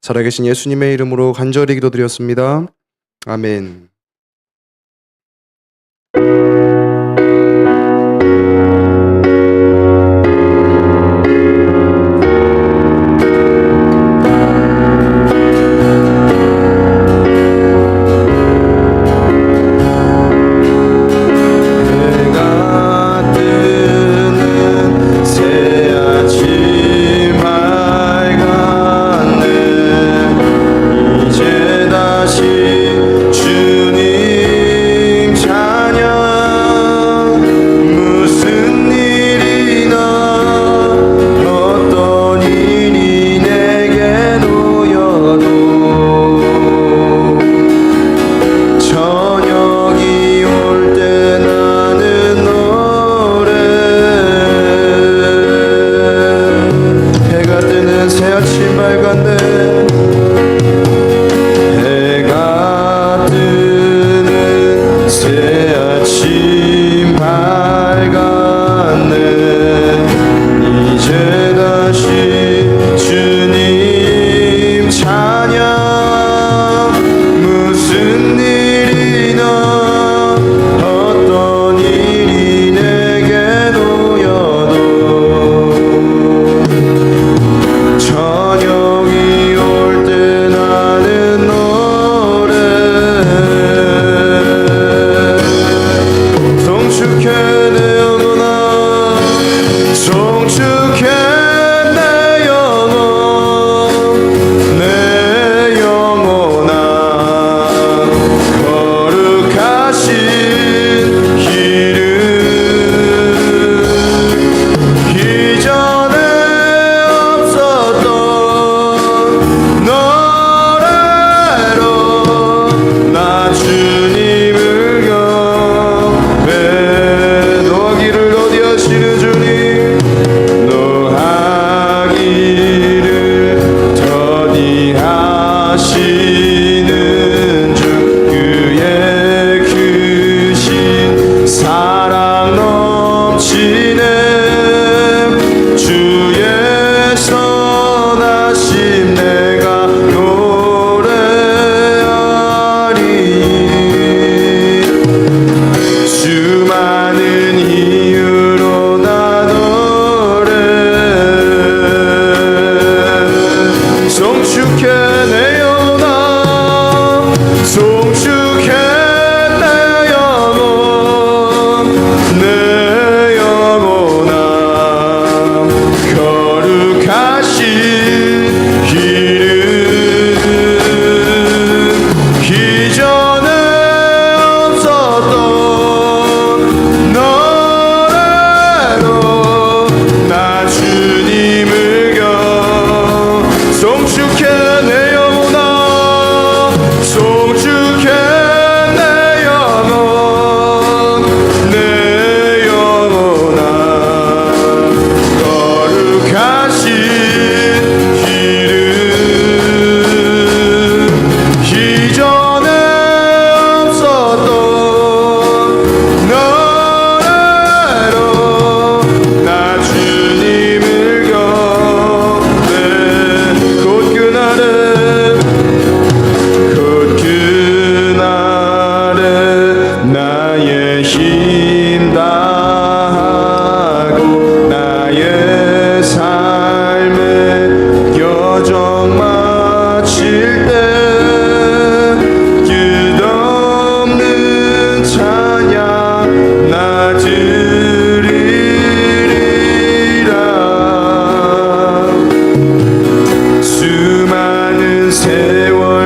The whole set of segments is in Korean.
살아계신 예수님의 이름으로 간절히 기도드렸습니다. 아멘.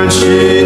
痴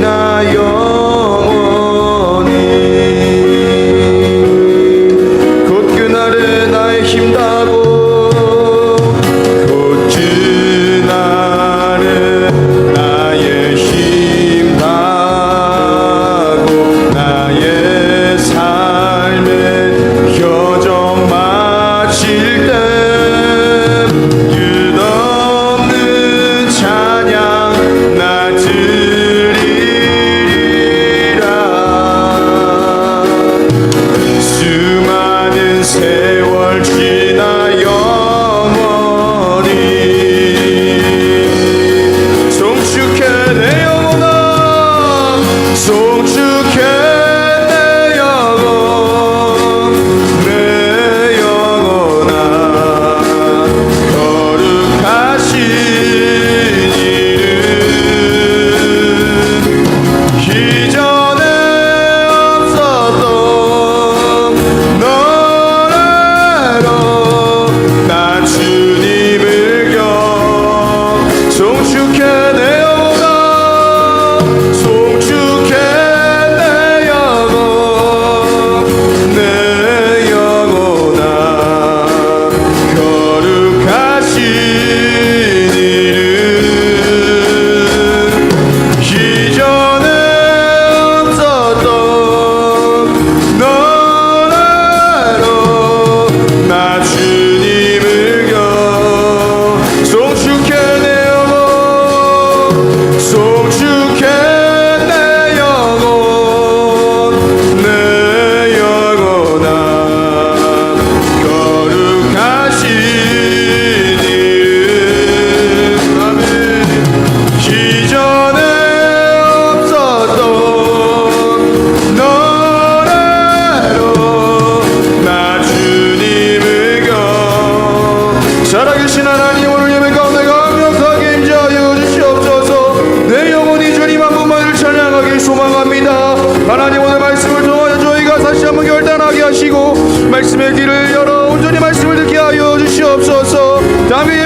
살아계신 하나님 오늘 예배 가운데 강력하게 임재하여 주시옵소서. 내 영혼이 주님 한 분만을 찬양하길 소망합니다. 하나님 오늘 말씀을 통하여 저희가 다시 한번 결단하게 하시고 말씀의 길을 열어 온전히 말씀을 듣게 하여 주시옵소서. 예배